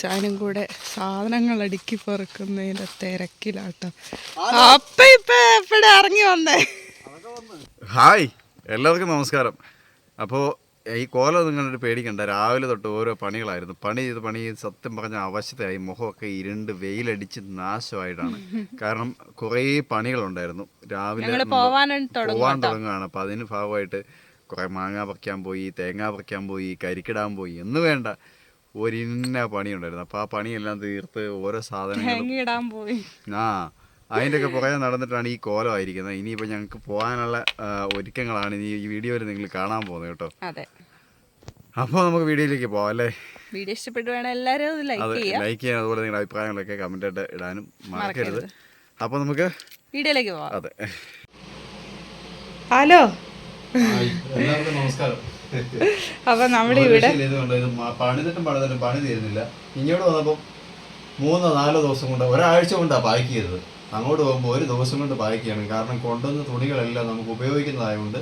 ചാനും കൂടെ സാധനങ്ങൾ അടുക്കി പെറുക്കുന്നതിന്റെ തിരക്കിലാട്ടോ അപ്പ ഇപ്പൊ എപ്പോഴും ഇറങ്ങി വന്നേ? ഹായ് എല്ലാവർക്കും നമസ്കാരം. അപ്പോൾ ഈ കോല നിങ്ങളുടെ പേടിക്കണ്ട രാവിലെ തൊട്ട് ഓരോ പണികളായിരുന്നു. പണി ചെയ്ത് പണി ചെയ്ത് സത്യം പറഞ്ഞ അവശതയായി. മുഖമൊക്കെ ഇരുണ്ട് വെയിലടിച്ച് നാശമായിട്ടാണ്. കാരണം കുറേ പണികളുണ്ടായിരുന്നു. രാവിലെ പോവാൻ തുടങ്ങുകയാണ്. അപ്പം അതിന് ഭാഗമായിട്ട് കുറേ മാങ്ങ പറിക്കാൻ പോയി തേങ്ങ പറിക്കാൻ പോയി കരിക്കിടാൻ പോയി. എന്ന് വേണ്ട. ഒരിന്ന പണിയുണ്ടായിരുന്നു. അപ്പോൾ ആ പണിയെല്ലാം തീർത്ത് ഓരോ സാധനങ്ങളും ഇടാൻ പോയി. ആ അതിന്റെ ഒക്കെ പുറകെ നടന്നിട്ടാണ് ഈ കോലമായിരിക്കുന്നത്. ഇനിയിപ്പോൾ ഞങ്ങൾക്ക് പോകാനുള്ള ഒരുക്കങ്ങളാണ് ഇനി ഈ വീഡിയോയിൽ നിങ്ങൾ കാണാൻ പോകുന്നത് കേട്ടോ. അതെ. അപ്പോൾ നമുക്ക് വീഡിയോയിലേക്ക് പോകാം അല്ലേ? വീഡിയോ ഇഷ്ടപ്പെട്ടു എല്ലാവരും ലൈക്ക് ചെയ്യാം. ലൈക്ക് ചെയ്യാൻ അതുപോലെ നിങ്ങളുടെ അഭിപ്രായങ്ങളൊക്കെ കമന്റ് ആയിട്ട് ഇടാനും മറക്കരുത്. അപ്പോൾ നമുക്ക് വീഡിയോയിലേക്ക് പോവാം. അതെ. ഹലോ. എല്ലാവർക്കും നമസ്കാരം. അപ്പൊ നമ്മുടെ ഇവിടെ പണിതിട്ടും പണിതിട്ടും പണി തീരുന്നില്ല. ഇങ്ങോട്ട് വന്നപ്പോൾ മൂന്നോ നാലോ ദിവസം കൊണ്ട് ഒരാഴ്ച കൊണ്ടാണ് പാക്ക് ചെയ്തത് അങ്ങോട്ട് പോകുമ്പോൾ ഒരു ദിവസം കൊണ്ട് പാക്ക് ചെയ്യണം കാരണം കൊണ്ടുവന്ന തുണികളെല്ലാം നമുക്ക് ഉപയോഗിക്കുന്നതായതുകൊണ്ട്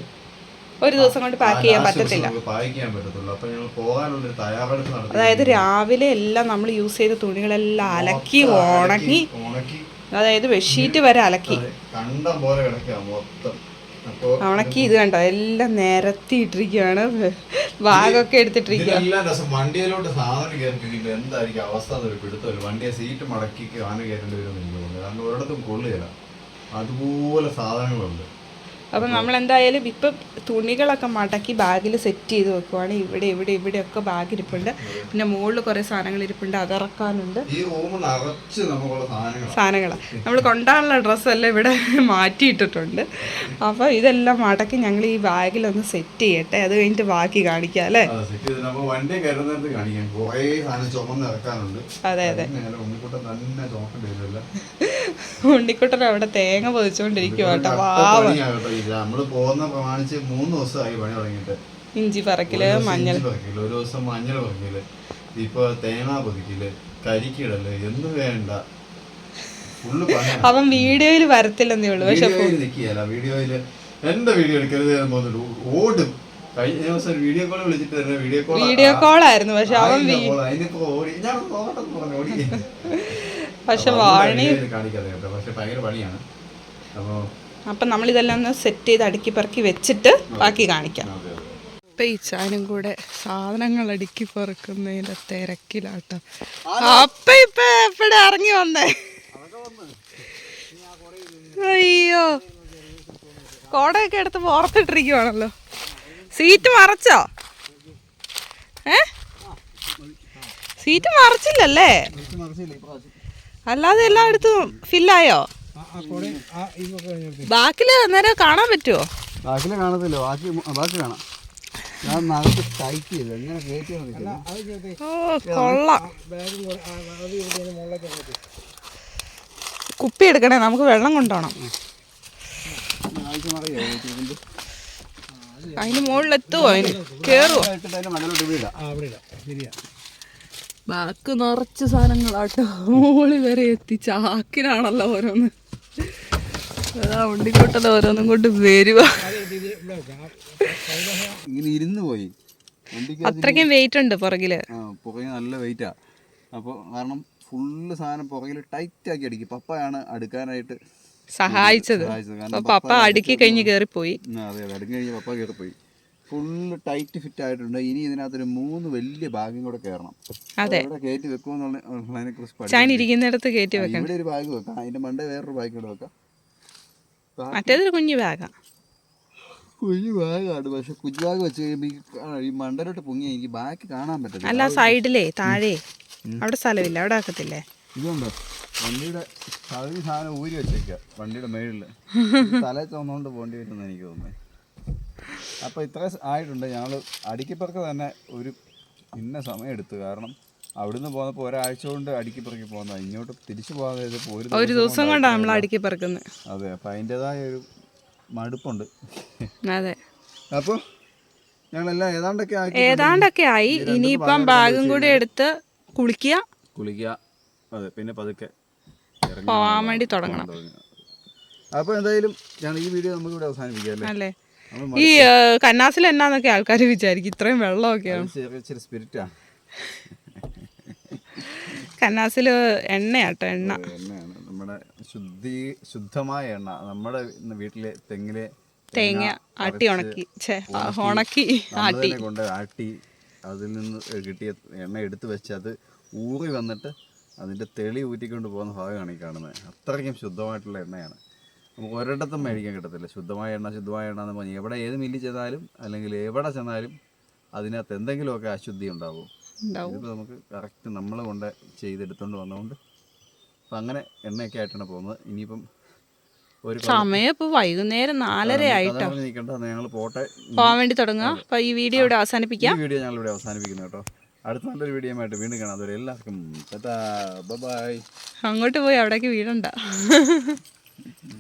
ഒരു ദിവസം കൊണ്ട് പാക്ക് ചെയ്യാൻ പറ്റത്തില്ല. നമുക്ക് പാക്ക് ചെയ്യാൻ പറ്റത്തുള്ളൂ. അപ്പൊ ഞങ്ങൾ പോകാനുള്ള തയ്യാറെടുപ്പ് നടത്തി അതായത് രാവിലെ എല്ലാം നമ്മൾ യൂസ് ചെയ്ത തുണികളെല്ലാം അലക്കി ഉണക്കി. അതായത് ബെഡ്ഷീറ്റ് വരെ അലക്കി. കണ്ടം പോലെ കിടക്കുക മൊത്തം. ഉണക്കി ഇത് കണ്ടോ? എല്ലാം നിരത്തിയിട്ടിരിക്കുകയാണ് ബാഗൊക്കെ എടുത്തിട്ടിരിക്കുക അതുപോലെ സാധനങ്ങളുണ്ട്. അപ്പം നമ്മൾ എന്തായാലും ഇപ്പം തുണികളൊക്കെ മടക്കി ബാഗിൽ സെറ്റ് ചെയ്ത് വെക്കുവാണ്. ഇവിടെ ഇവിടെ ഇവിടെയൊക്കെ ബാഗ് ഇരിപ്പുണ്ട്. പിന്നെ മുകളിൽ കുറേ സാധനങ്ങൾ ഇരിപ്പുണ്ട്. അതിറക്കാനുണ്ട് സാധനങ്ങളാണ്. സാധനങ്ങളാണ് നമ്മൾ കൊണ്ടാനുള്ള ഡ്രസ്സെല്ലാം ഇവിടെ മാറ്റിയിട്ടിട്ടുണ്ട്. അപ്പോൾ ഇതെല്ലാം മടക്കി ഞങ്ങൾ ഈ ബാഗിലൊന്ന് സെറ്റ് ചെയ്യട്ടെ. അത് കഴിഞ്ഞിട്ട് ബാക്കി കാണിക്കാം അല്ലേ? അതെ, അതെ ഉണ്ണിക്കുട്ടൻ അവിടെ തേങ്ങ പൊതിച്ചുകൊണ്ടിരിക്കുക കേട്ടോ. ഇത് നമ്മൾ പോകുന്ന പ്രമാണിച്ച് മൂന്ന് ദിവസമായി പണി തുടങ്ങിയിട്ട്. ഇഞ്ചി പറക്കിൽ മഞ്ഞൾ. പറക്കിൽ ഒരു ദിവസം മഞ്ഞൾ പറക്കിൽ ഇപ്പൊ തേങ്ങ പൊതിക്കൽ കരിക്കിടൽ എന്ന് വേണ്ട. അവൻ വീഡിയോയിൽ വരത്തില്ലെന്നേ ഉള്ളൂ. പക്ഷെ വീഡിയോയിൽ നിൽക്കുകയല്ല വീഡിയോയിൽ എന്റെ വീഡിയോ എടുക്കരുത് എന്ന് ഓടും. കഴിഞ്ഞ ദിവസം ഒരു വീഡിയോ കോൾ വിളിച്ചിട്ട് തന്നെ വീഡിയോ കോൾ വീഡിയോ കോൾ ആയിരുന്നു പക്ഷെ അവൻ അതിനിപ്പോ ഓടി. ഞാൻ നോക്കട്ടെന്ന് പറഞ്ഞു ഓടി. പക്ഷെ വാണി കാണിക്കാതെ കേട്ടോ. പക്ഷെ ഭയങ്കര പണിയാണ്. അപ്പൊ അപ്പം നമ്മളിതെല്ലാം ഒന്ന് സെറ്റ് ചെയ്ത് അടുക്കി പറക്കി വെച്ചിട്ട് ബാക്കി കാണിക്കാം. ഈ ചാനും കൂടെ സാധനങ്ങൾ അടുക്കി പെറുക്കുന്നതിന്റെ തിരക്കിലാട്ടോ. അപ്പ ഇപ്പം എപ്പോഴും ഇറങ്ങി വന്നേ? അയ്യോ. കോടയൊക്കെ എടുത്ത് ഓർത്തിട്ടിരിക്കുവാണല്ലോ. സീറ്റ് മറച്ചോ? ഏ? സീറ്റ് മറച്ചില്ലല്ലേ? അല്ലാതെ എല്ലായിടത്തും ഫില്ലായോ ബാക്കിൽ അന്നേരം കാണാൻ പറ്റുമോ ബാക്കിൽ കാണത്തില്ല. ബാക്കി ബാക്കി കാണാം. ഞാൻ നകത്ത് ടൈറ്റ് ചെയ്തു. എങ്ങനെ കയറ്റി ഓ കൊള്ളാം. കുപ്പി എടുക്കണേ നമുക്ക് വെള്ളം കൊണ്ടുപോകണം. അതിന് മുകളിൽ എത്തുവോ അതിന് കേറുവോ? ബാക്ക് നിറച്ച് സാധനങ്ങളാട്ടോ. മുകളിൽ വരെ എത്തി ചാക്കിനാണല്ലോ ഓരോന്ന്. ഓരോന്നും കൊണ്ട് വരുക ഇങ്ങനെ ഇരുന്ന് പോയി. അത്രയ്ക്കും വെയിറ്റ് ഉണ്ട് പുറകിൽ. നല്ല വെയിറ്റാ അപ്പോൾ കാരണം ഫുള്ള് സാധനം പുറകിൽ ടൈറ്റ് ആക്കി അടിക്കും. പപ്പയാണ് അടുക്കാനായിട്ട് സഹായിച്ചത്. അപ്പൊ പപ്പ അടുക്കി കഴിഞ്ഞ് കേറിപ്പോയി. അതെ അതെ. അടുക്കി കഴിഞ്ഞ് പപ്പ കയറി പോയി ഫുള്ള് ടൈറ്റ് ഫിറ്റ് ആയിട്ടുണ്ട്. ഇനി ഇതിനകത്തൊരു മൂന്ന് വലിയ ഭാഗ്യം കൂടെ കയറണം. അതെ. കയറ്റി വെക്കുമെന്നുള്ള ചാൻ ഇരിക്കുന്നിടത്ത് കയറ്റി വെക്കാം ഇവിടെ ഒരു ബാഗ് വെക്കാം. അതിന്റെ മണ്ടേ വേറൊരു ബാഗ് കൂടെ വെക്കാം. മറ്റേതൊരു കുഞ്ഞു ബാഗാ. കുഞ്ഞു ബാഗാണ്. പക്ഷെ കുഞ്ഞു ബാഗ് വെച്ച് കഴിയുമ്പോൾ ഈ മണ്ടലോട്ട് പൊങ്ങി എനിക്ക് ബാക്ക് കാണാൻ പറ്റില്ല അല്ല സൈഡിലേ താഴെ. അവിടെ സ്ഥലമില്ല അവിടെ ആക്കത്തില്ലേ? ഇതുണ്ടോ? വണ്ടിയുടെ പകുതി സാധനം ഊരി വെച്ചേക്ക വണ്ടിയുടെ മേളിൽ തല ചുമന്നുകൊണ്ട് പോകേണ്ടി വരുമെന്ന് എനിക്ക് തോന്നുന്നത് അപ്പോൾ ഇത്ര ആയിട്ടുണ്ട്. ഞങ്ങൾ അടുക്കിപ്പറക്ക് തന്നെ ഒരു ഇന്ന സമയം എടുത്തു. കാരണം അവിടുന്ന് പോന്നപ്പോൾ ഒരാഴ്ച കൊണ്ട് അടുക്കി പറക്കി പോന്ന ഇങ്ങോട്ട് തിരിച്ചു പോകാതെ ഒരു ദിവസം കൊണ്ടാണ് നമ്മൾ അടുക്കി പറക്കുന്നത് അതെ അപ്പം അതിന്റെതായ ഒരു മടുപ്പുണ്ട്. അതെ. അപ്പോൾ ഞങ്ങളെല്ലാം ഏതാണ്ടൊക്കെ ആയി ഏതാണ്ടൊക്കെ ആയി. ഇനിയിപ്പം ബാഗും കൂടി എടുത്ത് കുളിക്കുക. കുളിക്കുക. അതെ പിന്നെ പതുക്കെ പോവാൻ വേണ്ടി തുടങ്ങണം. അപ്പോൾ എന്തായാലും ഞാൻ ഈ വീഡിയോ നമുക്ക് ഇവിടെ അവസാനിപ്പിക്കാം അല്ലേ? ഈ കന്നാസിൽ എന്നാന്നൊക്കെ ആൾക്കാർ വിചാരിക്കും. ഇത്രയും വെള്ളമൊക്കെയാണ്. സ്പിരിറ്റാണ് കന്നാസിൽ എണ്ണയാട്ടോ എണ്ണ. എണ്ണയാണ്. നമ്മുടെ ശുദ്ധി ശുദ്ധമായ എണ്ണ. നമ്മുടെ വീട്ടിലെ തെങ്ങിലെ തേങ്ങ ആട്ടി ഉണക്കി. ഛേ ഉണക്കി. ആട്ടി. കൊണ്ട് ആട്ടി അതിൽ നിന്ന് കിട്ടിയ എണ്ണ എടുത്തു വെച്ച് അത് ഊറി വന്നിട്ട് അതിന്റെ തെളി ഊറ്റിക്കൊണ്ട് പോകുന്ന ഭാഗമാണ് ഈ കാണുന്നത്. അത്രയ്ക്കും ശുദ്ധമായിട്ടുള്ള എണ്ണയാണ്. നമുക്ക് ഒരിടത്തും മേടിക്കാൻ കിട്ടത്തില്ല. ശുദ്ധമായ എണ്ണ ശുദ്ധമായ എണ്ണ എന്ന് പറഞ്ഞാൽ എവിടെ ഏത് മില്ലിൽ ചെന്നാലും അല്ലെങ്കിൽ എവിടെ ചെന്നാലും അതിനകത്ത് എന്തെങ്കിലുമൊക്കെ അശുദ്ധി ഉണ്ടാകും ഉണ്ടാവും. ഇതിപ്പോൾ നമുക്ക് കറക്റ്റ് നമ്മൾ കൊണ്ട് ചെയ്തെടുത്തുകൊണ്ട് വന്നതുകൊണ്ട് അപ്പം അങ്ങനെ എണ്ണയൊക്കെ ആയിട്ടാണ് പോകുന്നത്. ഇനിയിപ്പം ഒരു സമയം ഇപ്പോൾ വൈകുന്നേരം നാലര ആയിട്ടോ? നിൽക്കണ്ട ഞങ്ങൾ പോട്ടെ. പോകാൻ വേണ്ടി തുടങ്ങുക. അപ്പൊ ഈ വീഡിയോ ഇവിടെ അവസാനിപ്പിക്കാം. വീഡിയോ ഞങ്ങൾ ഇവിടെ അവസാനിപ്പിക്കുന്നു കേട്ടോ. അടുത്ത നല്ലൊരു വീഡിയോ ആയിട്ട് വീണ്ടും കാണാം. അതുവരെ എല്ലാവർക്കും ബൈ അങ്ങോട്ട് പോയി അവിടേക്ക് വീടണ്ട